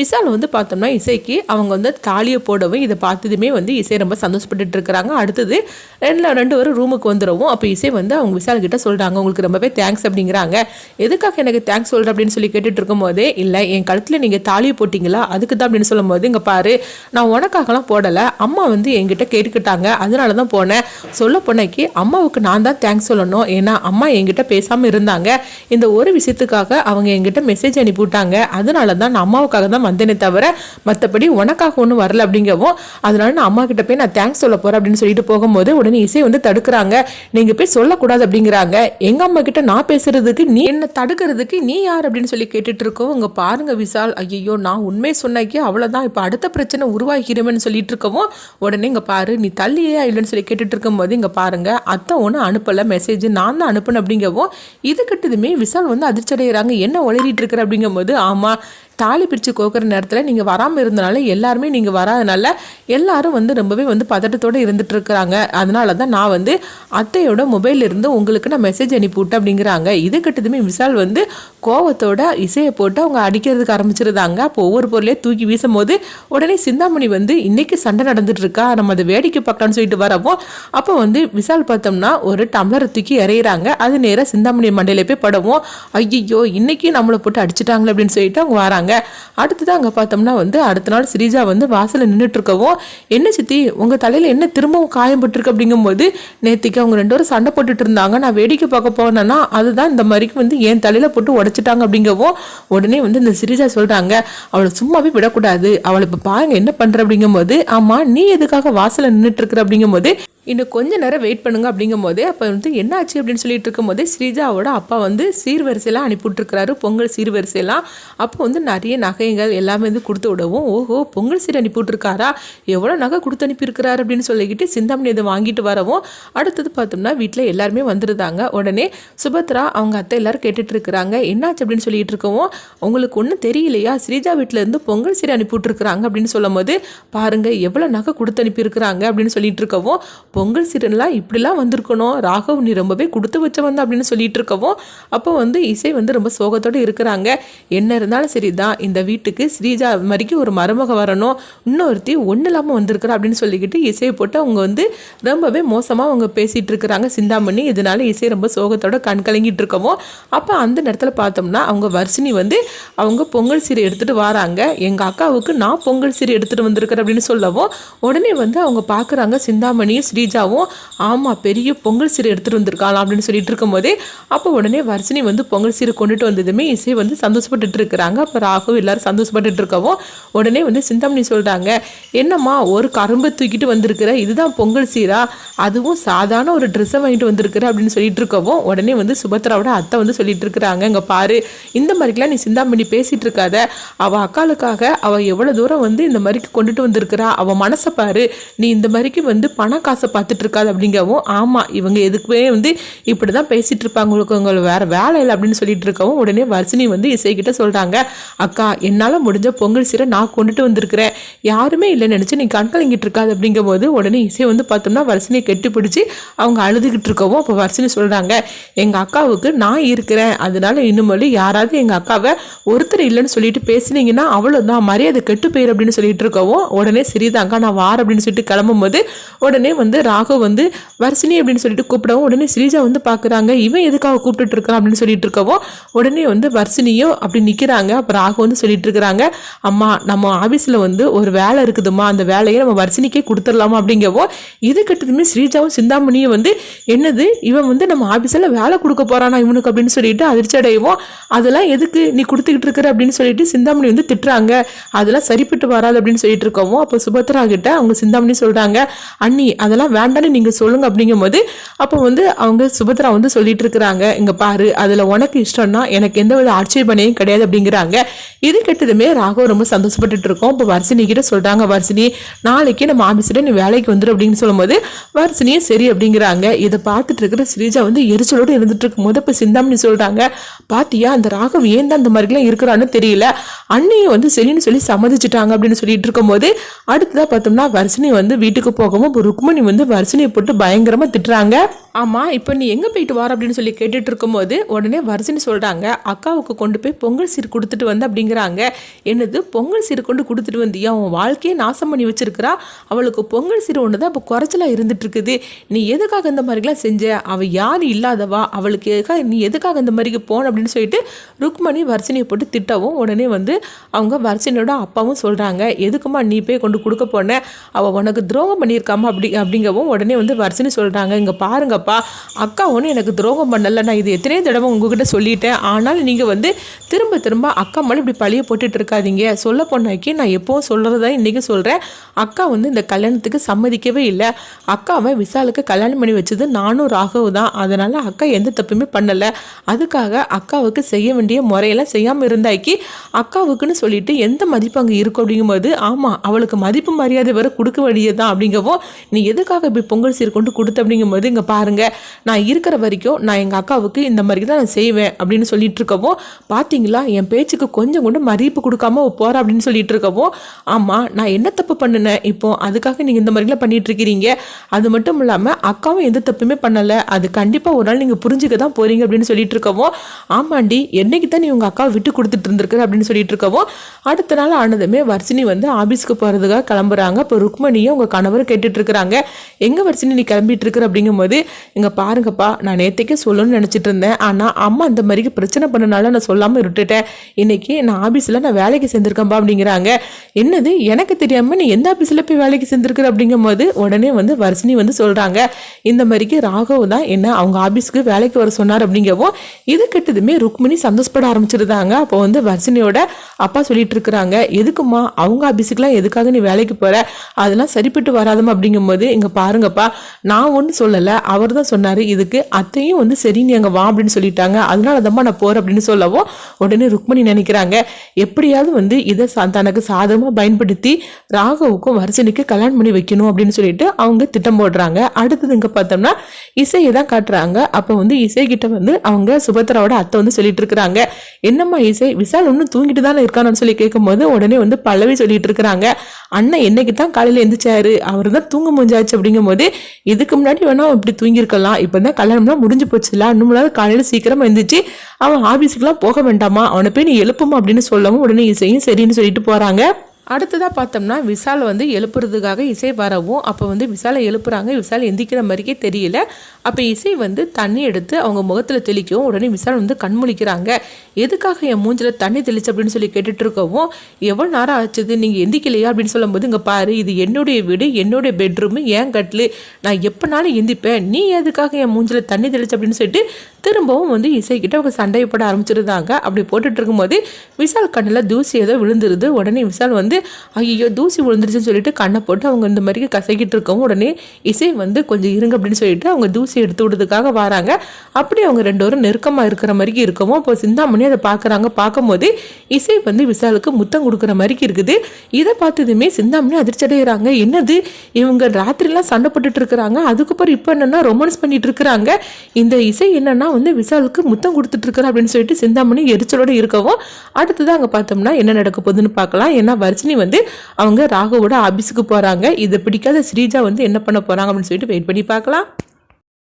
விஷால் வந்து பார்த்தோம்னா இசைக்கு அவங்க வந்து தாலியை போடவும் இதை பார்த்ததுமே வந்து இசை ரொம்ப சந்தோஷப்பட்டுட்டு இருக்கிறாங்க. அடுத்தது ரெண்டு ரெண்டு பேரும் ரூமுக்கு வந்துடுவோம் அப்போ இசை வந்து அவங்க விஷால் கிட்ட சொல்கிறாங்க உங்களுக்கு ரொம்பவே தேங்க்ஸ் அப்படிங்கிறாங்க. எதுக்காக எனக்கு தேங்க்ஸ் சொல்கிற அப்படின்னு சொல்லி கேட்டுட்டு இருக்கும்போதே இல்லை என் கழுத்தில் நீங்கள் தாலியை போட்டிங்களா? அதுக்கு தான் அப்படின்னு சொல்லும்போது இங்கே பாரு நான் உனக்காகலாம் போடலை. அம்மா வந்து என்கிட்ட கேட்டுக்கிட்டாங்க. அதனால தான் போனேன். சொல்ல போனக்கு அம்மாவுக்கு நான் தான் தேங்க்ஸ் சொல்லணும். ஏன்னா அம்மா என்கிட்ட பேசாமல் இருந்தாங்க. இந்த ஒரு விஷயத்துக்காக அவங்க என்கிட்ட மெசேஜ் அனுப்பிவிட்டாங்க. அதனால தான் நான் அம்மாவுக்காக தான் வந்தேனே தவிர மற்றபடி உனக்காக ஒன்றும் வரல அப்படிங்கவும் அதனால நான் அம்மா கிட்ட போய் நான் தேங்க்ஸ் சொல்ல போகிறேன் அப்படின்னு சொல்லிட்டு போகும்போது உடனே இசை வந்து தடுக்கிறாங்க. நீங்கள் போய் சொல்லக்கூடாது அப்படிங்கிறாங்க. எங்கள் அம்மா கிட்ட நான் பேசுறதுக்கு நீ என்ன தடுக்கிறதுக்கு நீ யார் அப்படின்னு சொல்லி கேட்டுட்டு இருக்கோம் இங்கே பாருங்க விசால் ஐயோ நான் உண்மை சொன்னாக்கி அவ்வளோதான் இப்போ அடுத்த பிரச்சனை உருவாகிறோம்னு சொல்லிட்டு இருக்கவும் உடனே இங்கே பாரு நீ தள்ளியே இல்லைன்னு சொல்லி கேட்டுட்டு இருக்கும்போது இங்கே பாருங்க அத்தை ஒன்றும் அனுப்பலை மெசேஜ் நான் தான் அனுப்புனேன் அப்படிங்கவும் இது கிட்டதுமே விசால் வந்து அதிர்ச்சி அடைகிறாங்க என்ன உளறிட்டு இருக்கிற அப்படிங்கும்போது ஆமாம் தாலி பிரித்து கோக்குற நேரத்தில் நீங்கள் வராமல் இருந்தனால எல்லாருமே நீங்கள் வராதனால எல்லாரும் வந்து ரொம்பவே வந்து பதட்டத்தோடு இருந்துட்டு இருக்கிறாங்க அதனால தான் நான் வந்து அத்தையோட மொபைல் இருந்து உங்களுக்கு நான் மெசேஜ் அனுப்பிவிட்டேன் அப்படிங்கிறாங்க. இது கிட்டதுமே விசால் வந்து கோவத்தோட இசையை போட்டு அவங்க அடிக்கிறதுக்கு ஆரம்பிச்சிருந்தாங்க. அப்போ ஒவ்வொரு பொருளையும் தூக்கி வீசும் போது உடனே சிந்தாமணி வந்து இன்னைக்கு சண்டை நடந்துட்டு இருக்கா நம்ம அதை வேடிக்கை பார்க்கலாம்னு சொல்லிட்டு வரவும் அப்போ வந்து விசால் பார்த்தோம்னா ஒரு டம்ளரை தூக்கி இறையிறாங்க அது நேராக சிந்தாமணி மண்டையில போய் படவும். ஐயோ இன்னைக்கு நம்மளை போட்டு அடிச்சிட்டாங்களே அப்படின்னு சொல்லிட்டு அவங்க வராங்க. அடுத்தது அங்கே பார்த்தோம்னா வந்து அடுத்த நாள் ஸ்ரீஜா வந்து வாசலில் நின்றுட்டுருக்கவும் என்ன சித்தி உங்கள் தலையில் என்ன திரும்பவும் காயம் பட்டிருக்கு? அப்படிங்கும்போது நேத்திக்கு அவங்க ரெண்டு பேரும் சண்டை போட்டுட்டு இருந்தாங்க. நான் வேடிக்கை பார்க்க போனேன்னா அதுதான் இந்த மாதிரிக்கு வந்து என் தலையில் போட்டு உடைச்சிட்டாங்க. அப்படிங்கவும் உடனே வந்து இந்த ஸ்ரீஜா சொல்கிறாங்க அவளை சும்மாவே விடக்கூடாது. அவளை இப்போ பாருங்க என்ன பண்ணுற அப்படிங்கும்போது ஆமாம் நீ எதுக்காக வாசலில் நின்றுட்டுருக்குற அப்படிங்கும்போது இன்னும் கொஞ்ச நேரம் வெயிட் பண்ணுங்க. அப்படிங்கும்போது அப்போ வந்து என்ன ஆச்சு அப்படின்னு சொல்லிட்டு இருக்கும்போது ஸ்ரீஜாவோட அப்பா வந்து சீர்வரிசையெல்லாம் அனுப்பிவிட்டுருக்கிறாரு பொங்கல் சீர்வரிசையெல்லாம். அப்போ வந்து நிறைய நகைகள் எல்லாமே வந்து கொடுத்து விடவும் ஓஹோ பொங்கல் சீர் அனுப்பிவிட்ருக்காரா எவ்வளோ நகை கொடுத்து அனுப்பியிருக்கிறார் அப்படின்னு சொல்லிக்கிட்டு சிந்தாமணி இதை வாங்கிட்டு வரவும் அடுத்தது பார்த்தோம்னா வீட்டில் எல்லாருமே வந்துருந்தாங்க. உடனே சுபத்ரா அவங்க அத்தை எல்லாரும் கேட்டுட்ருக்குறாங்க. என்னாச்சு அப்படின்னு சொல்லிட்டு இருக்கவும் உங்களுக்கு ஒன்றும் தெரியலையா? ஸ்ரீஜா வீட்டிலேருந்து பொங்கல் சீர் அனுப்பிவிட்ருக்குறாங்க அப்படின்னு சொல்லும் போது எவ்வளோ நகை கொடுத்து அனுப்பியிருக்கிறாங்க அப்படின்னு சொல்லிட்டு இருக்கவும் பொங்கல் சீரெல்லாம் இப்படிலாம் வந்திருக்கணும். ராகவ் நீ ரொம்பவே கொடுத்து வச்சவன் அப்படின்னு சொல்லிட்டு இருக்கவும் அப்போ வந்து இசை வந்து ரொம்ப சோகத்தோடு இருக்கிறாங்க. என்ன இருந்தாலும் சரிதான் இந்த வீட்டுக்கு ஸ்ரீஜா மாதிரிக்கு ஒரு மருமக வரணும். இன்னொருத்தி ஒன்றும் இல்லாமல் வந்திருக்கிறா அப்படின்னு சொல்லிக்கிட்டு இசையை போட்டு அவங்க வந்து ரொம்பவே மோசமாக அவங்க பேசிகிட்டு இருக்கிறாங்க. சிந்தாமணி இதனால இசை ரொம்ப சோகத்தோட கண் கலங்கிட்டு இருக்கவும். அப்போ அந்த நேரத்தில் பார்த்தோம்னா அவங்க வர்ஷினி வந்து அவங்க பொங்கல் சீரை எடுத்துகிட்டு வராங்க. எங்கள் அக்காவுக்கு நான் பொங்கல் சீரை எடுத்துகிட்டு வந்திருக்கிறேன் அப்படின்னு சொல்லவும் உடனே வந்து அவங்க பார்க்குறாங்க சிந்தாமணியும் ஸ்ரீஜாவும். ஆமாம் பெரிய பொங்கல் சீரை எடுத்துகிட்டு வந்திருக்காளாம் அப்படின்னு சொல்லிட்டு இருக்கும்போதே அப்போ உடனே வர்ஷினி வந்து பொங்கல் சீரை கொண்டுட்டு வந்ததுமே இசை வந்து சந்தோஷப்பட்டுட்டு இருக்கிறாங்க. அப்புறம் ராகு எல்லாரும் சந்தோஷப்பட்டுட்டு இருக்கவும் உடனே வந்து சிந்தாமணி சொல்கிறாங்க என்னம்மா ஒரு கரும்பை தூக்கிட்டு வந்திருக்கிற? இதுதான் பொங்கல் சீரா? அதுவும் சாதாரண ஒரு ட்ரெஸ்ஸை வாங்கிட்டு வந்திருக்கிற? அப்படின்னு சொல்லிட்டு இருக்கவும் உடனே வந்து சுபத்ராவோட அத்தை வந்து சொல்லிட்டு இருக்கிறாங்க இங்கே பாரு இந்த மாதிரிக்கெல்லாம் நீ சிந்தாமணி பேசிட்டு இருக்காத அவள் அக்காளுக்காக அவள் எவ்வளோ தூரம் வந்து இந்த மாதிரிக்கு கொண்டுட்டு வந்திருக்கிறா? அவள் மனசை பாரு நீ இந்த மாதிரிக்கு வந்து பண காசை பார்த்துட்டு இருக்காது அப்படிங்கவும் ஆமாம் இவங்க எதுக்குமே வந்து இப்படி தான் பேசிட்டு இருப்பாங்க உங்களுக்கு வேற வேலை இல்லை. அப்படின்னு சொல்லிட்டு இருக்கவும் உடனே வர்ஷினி வந்து இசைக்கிட்ட சொல்கிறாங்க அக்கா என்னால் முடிஞ்ச பொங்கல் சீரை நான் கொண்டுட்டு வந்திருக்கிறேன் யாருமே இல்லைன்னு நினச்சி நீ கண்கலங்கிட்டு இருக்காது இருக்காது அப்படிங்கும்போது உடனே இசை வந்து பார்த்தோம்னா வர்ஷினியை கெட்டு பிடிச்சி அவங்க அழுதுகிட்டு இருக்கவும் அப்போ வர்ஷினி சொல்கிறாங்க எங்கள் அக்காவுக்கு நான் இருக்கிறேன். அதனால இனிமேல் யாராவது எங்கள் அக்காவை ஒருத்தர் இல்லைன்னு சொல்லிட்டு பேசுனீங்கன்னா அவ்வளோதான் மரியாதை கெட்டு போயிரு அப்படின்னு சொல்லிட்டு இருக்கவும் உடனே சரிதாங்க நான் வார அப்படின்னு சொல்லிட்டு கிளம்பும்போது உடனே வந்து ராகவ் வந்து வர்ஷினி அப்படின்னு சொல்லிட்டு கூப்பிடவும் உடனே ஸ்ரீஜா வந்து பார்க்குறாங்க இவன் எதுக்காக கூப்பிட்டுட்டு இருக்கான்? அப்படின்னு சொல்லிட்டு இருக்கவும் உடனே வந்து வர்ஷினியும் அப்படி நிற்கிறாங்க அப்புறம் ஆகும்னு வந்து சொல்லிட்டு இருக்கிறாங்க அம்மா நம்ம ஆஃபீஸில் வந்து ஒரு வேலை இருக்குதுமா அந்த வேலையை நம்ம வர்ஷினிக்கே கொடுத்துடலாமா அப்படிங்கவோ இது கட்டத்துமே ஸ்ரீஜாவும் சிந்தாமணியும் வந்து என்னது இவன் வந்து நம்ம ஆஃபீஸில் வேலை கொடுக்க போகிறானா இவனுக்கு அப்படின்னு சொல்லிட்டு அதிர்ச்சி அடைவோம் அதெல்லாம் எதுக்கு நீ கொடுத்துக்கிட்டு இருக்கிற? அப்படின்னு சொல்லிட்டு சிந்தாமணி வந்து திட்டுறாங்க. அதெல்லாம் சரிப்பட்டு வராது அப்படின்னு சொல்லிட்டு இருக்கவும் அப்போ சுபத்ரா கிட்ட அவங்க சிந்தாமணி சொல்கிறாங்க அண்ணி அதெல்லாம் வேண்டான்னு நீங்கள் சொல்லுங்க அப்படிங்கும்போது அப்போ வந்து அவங்க சுபத்ரா வந்து சொல்லிட்டு இருக்கிறாங்க இங்கே பாரு அதில் உனக்கு இஷ்டம்னா எனக்கு எந்த வித ஆட்சேபனையும் கிடையாது அப்படிங்கிறாங்க. இது கெட்டதுமே ராகவ் ரொம்ப சந்தோஷப்பட்டுட்டு இருக்கோம். இப்போ வர்சினி கிட்ட சொல்கிறாங்க வர்ஷினி நாளைக்கு நம்ம ஆஃபீஸில் நீ வேலைக்கு வந்துடும் அப்படின்னு சொல்லும்போது வர்சினியும் சரி அப்படிங்கிறாங்க. இதை பார்த்துட்டு இருக்கிற ஸ்ரீஜா வந்து எரிச்சலோடு இருந்துட்டு இருக்கும்போது இப்போ சிந்தாமணி சொல்கிறாங்க பாத்தியா அந்த ராகவ் ஏன் தான் அந்த மாதிரிலாம் இருக்கிறான்னு தெரியல. அன்னையும் வந்து சரின்னு சொல்லி சம்மதிச்சிட்டாங்க அப்படின்னு சொல்லிட்டு இருக்கும்போது அடுத்ததா பார்த்தோம்னா வர்ஷினி வந்து வீட்டுக்கு போகவும் இப்போ ருக்மணி வந்து வர்சினியை போட்டு பயங்கரமாக திட்டுறாங்க. ஆமா இப்போ நீ எங்க போயிட்டு வர? அப்படின்னு சொல்லி கேட்டுட்டு இருக்கும்போது உடனே வர்சினி சொல்றாங்க அக்காவுக்கு கொண்டு போய் பொங்கல் சீர் கொடுத்துட்டு வந்து அப்படிங்கிறாங்க. என்னது? பொங்கல் சீர் கொண்டு கொடுத்துட்டு வந்தியா? உன் வாழ்க்கையை நாசம் பண்ணி வச்சிருக்கிறா? அவளுக்கு பொங்கல் சீர் ஒன்று தான் இப்போ குறைச்சலா இருந்துட்டுருக்குது. நீ எதுக்காக இந்த மாதிரிலாம் செஞ்ச? அவள் யார் இல்லாதவா? அவளுக்கு எதுக்காக நீ எதுக்காக இந்த மாதிரிக்கு போன? அப்படின்னு சொல்லிட்டு ருக்மணி வர்ஷினியை போட்டு திட்டவும் உடனே வந்து அவங்க வர்ஷினியோட அப்பாவும் சொல்கிறாங்க எதுக்குமா நீ போய் கொண்டு கொடுக்க போன? அவள் உனக்கு துரோகம் பண்ணியிருக்காமா அப்படி அப்படிங்கவும் உடனே வந்து வர்ஷினி சொல்கிறாங்க இங்கே பாருங்கப்பா அக்கா ஒன்று எனக்கு துரோகம் பண்ணலை. நான் இது எத்தனையோ தடவை உங்ககிட்ட சொல்லிட்டேன். ஆனால் நீங்கள் வந்து திரும்ப திரும்ப அக்கா மேலே இப்படி பழிய போட்டுட்டு இருக்காதீங்க சொல்ல பொண்ணாக்கி நான் எப்போவும் சொல்கிறதா இன்றைக்கி சொல்கிறேன் அக்கா வந்து இந்த கல்யாணத்துக்கு சம்மதிக்கவே இல்லை. அக்காவை விசாலுக்கு கல்யாணம் பண்ணி வச்சது நானும் ராகவ் தான். அதனால் அக்கா எந்த தப்புமே பண்ணலை. அதுக்காக அக்காவுக்கு செய்ய வேண்டிய முறையெல்லாம் செய்யாமல் இருந்தாக்கி அக்காவுக்குன்னு சொல்லிட்டு எந்த மதிப்பு அங்கே இருக்கும் அப்படிங்கும்போது ஆமாம் அவளுக்கு மதிப்பு மரியாதை வர கொடுக்க வேண்டியதுதான் அப்படிங்கவும் நீ எதுக்காக இப்படி பொங்கல் சீர் கொண்டு கொடுத்த அப்படிங்கும்போது இங்கே பாருங்க. நான் இருக்கிற வரைக்கும் நான் எங்கள் அக்காவுக்கு இந்த மாதிரி தான் நான் செய்வேன் அப்படின்னு சொல்லிட்டு இருக்கவும் பார்த்தீங்களா என் பேச்சுக்கு கொஞ்சம் கொஞ்சம் கூட மதிப்பு கொடுக்காம போகிறா அப்படின்னு சொல்லிட்டு இருக்கவும் ஆமாம் நான் என்ன தப்பு பண்ணினேன்? இப்போ அதுக்காக நீங்கள் இந்த மாதிரிலாம் பண்ணிட்டு இருக்கிறீங்க அது மட்டும் இல்லாமல் அக்காவும் எந்த தப்புமே பண்ணலை. அது கண்டிப்பாக ஒரு நாள் நீங்கள் புரிஞ்சுக்க தான் போகிறீங்க அப்படின்னு சொல்லிட்டு இருக்கவும் ஆமாண்டி என்னைக்கு தான் நீ உங்கள் அக்காவை விட்டு கொடுத்துட்டு இருந்திருக்கிற அப்படின்னு சொல்லிட்டு இருக்கவும் அடுத்த நாள் ஆனதுமே வர்ஷினி வந்து ஆஃபீஸ்க்கு போகிறதுக்காக கிளம்புறாங்க. இப்போ ருக்மணியும் உங்கள் கணவர் கேட்டுட்டு இருக்கிறாங்க எங்கே வர்ஷினி நீ கிளம்பிட்டு இருக்கிற அப்படிங்கும்போது இங்கே பாருங்கப்பா நான் நேற்றுக்கே சொல்லணும்னு நினச்சிட்டு இருந்தேன் ஆனால் அம்மா அந்த மாதிரி பிரச்சனை பண்ணனால நான் சொல்லாமல் விட்டுட்டேன் இன்னைக்கு நான் ஆஃபீஸில் நான் வேலைக்கு சேர்ந்துருக்கேன்ப்பா அப்படிங்கிறாங்க. என்னது? எனக்கு தெரியாமல் நீ எந்த ஆஃபீஸில் போய் வேலைக்கு சேர்ந்துருக்குற அப்படிங்கும்போது உடனே வந்து வர்ஷினி வந்து சொல்கிறாங்க இந்த மாதிரிக்கு ராகவ் தான் என்ன அவங்க ஆபீஸ்க்கு வேலைக்கு வர சொன்னார் அப்படிங்கவும் இது கெட்டதுமே ருக்மிணி சந்தோஷப்பட ஆரம்பிச்சிருந்தாங்க. அப்போ வந்து வர்ஷினியோட அப்பா சொல்லிட்டு இருக்கிறாங்க. எதுக்குமா அவங்க ஆஃபீஸுக்குலாம் எதுக்காக நீ வேலைக்கு போற? அதெல்லாம் சரிப்பட்டு வராதமா அப்படிங்கும்போது இங்க பாருங்கப்பா நான் ஒன்றும் சொல்லலை. அவர் தான் சொன்னார் இதுக்கு அத்தையும் வந்து சரி நீ அங்கே வா அப்படின்னு சொல்லிட்டாங்க. அதனால தான்மா நான் போகிறேன் அப்படின்னு சொல்லவும் உடனே ருக்மணி நினைக்கிறாங்க. எப்படியாவது வந்து இதை தனக்கு சாதகமாக பயன்படுத்தி ராகவுக்கும் வரிசனுக்கு கல்யாணம் பண்ணி வைக்கணும் அப்படின்னு சொல்லிட்டு அவங்க திட்டம் போடுறாங்க. அடுத்தது இங்கே பார்த்தோம்னா இசையை தான் காட்டுறாங்க. அப்போ வந்து இசை கிட்ட வந்து அவங்க சுபத்ராவோட அத்தை வந்து சொல்லிட்டு இருக்கிறாங்க. என்னம்மா இசை? விசால் ஒன்றும் தூங்கிட்டு தானே இருக்கான்னு சொல்லி கேட்கும்போது உடனே வந்து பல்லவி சொல்லிட்டு இருக்கிறாங்க. அண்ணன் என்னைக்கு தான் காலையில் எந்திரிச்சாரு? அவர் தான் தூங்க முடிஞ்சாச்சு அப்படிங்கும்போது இதுக்கு முன்னாடி வேணா இப்படி தூங்கியிருக்கலாம். இப்போ தான் கல்யாணம்லாம் முடிஞ்சு போச்சுல. இன்னும் காலையில் சீக்கிரமா எழுந்திரிச்சு அவன் ஆஃபீஸுக்குலாம் போக வேண்டாமா? அவனை போய் நீ எழுப்புமா? அப்படின்னு சொல்லவும் உடனே இசையும் சரின்னு சொல்லிட்டு போகிறாங்க அடுத்ததாக பார்த்தோம்னா விசால் வந்து எழுப்புறதுக்காக இசை வரவும் அப்போ வந்து விசாலை எழுப்புறாங்க. விசால் எந்திக்கிற மாதிரிக்கே தெரியல. அப்போ இசை வந்து தண்ணி எடுத்து அவங்க முகத்தில் தெளிக்கவும் உடனே விசால் வந்து கண் முழிக்கிறாங்க. எதுக்காக என் மூஞ்சில் தண்ணி தெளிச்சு அப்படின்னு சொல்லி கேட்டுட்ருக்கவும் எவ்வளோ நேரம் ஆச்சுது? நீங்கள் எந்திக்கலையா? அப்படின்னு சொல்லும்போது இங்கே பாரு இது என்னுடைய வீடு என்னுடைய பெட்ரூமு ஏன் கட்லு நான் எப்போனாலும் எந்திப்பேன். நீ எதுக்காக என் மூஞ்சில் தண்ணி தெளிச்சு? அப்படின்னு சொல்லிட்டு திரும்பவும் வந்து இசைக்கிட்ட அவங்க சண்டை போட ஆரம்பிச்சிருந்தாங்க. அப்படி போட்டுட்டு இருக்கும்போது விசால் கண்ணில் தூசி ஏதோ விழுந்துருது. உடனே விசால் வந்து ஐயோ தூசி விழுந்துருச்சுன்னு சொல்லிட்டு கண்ணை போட்டு அவங்க இந்த மாதிரி கசக்கிட்டு இருக்கவும் உடனே இசை வந்து கொஞ்சம் இருங்க அப்படின்னு சொல்லிட்டு அவங்க தூசி எடுத்து விடுறதுக்காக வராங்க. அப்படி அவங்க ரெண்டு பேரும் நெருக்கமாக இருக்கிற மாதிரி இருக்கவும் இப்போ சிந்தாமணி அதை பார்க்குறாங்க பார்க்கும்போது இசை வந்து விசாலுக்கு முத்தம் கொடுக்குற மாதிரி இருக்குது. இதை பார்த்ததுமே சிந்தாமணி அதிர்ச்சி அடைகிறாங்க என்னது? இவங்க ராத்திரிலாம் சண்டை போட்டுட்டு இருக்கிறாங்க அதுக்கப்புறம் இப்போ என்னென்னா ரொமான்ஸ் பண்ணிட்டு இருக்கிறாங்க இந்த இசை என்னன்னா வந்து விசாலுக்கு முத்தம் கொடுத்துட்டு அப்படின்னு சொல்லிட்டு சிந்தாமணி எரிச்சலோட இருக்கவும் அடுத்தது அங்கே பார்த்தோம்னா என்ன நடக்க போகுதுன்னு பார்க்கலாம். ஏன்னா வர்ஷினி வந்து அவங்க ராகுவோட ஆபீஸுக்கு போகிறாங்க இதை பிடிக்காத ஸ்ரீஜா வந்து என்ன பண்ண போகிறாங்க அப்படின்னு சொல்லிட்டு வெயிட் பண்ணி பார்க்கலாம்.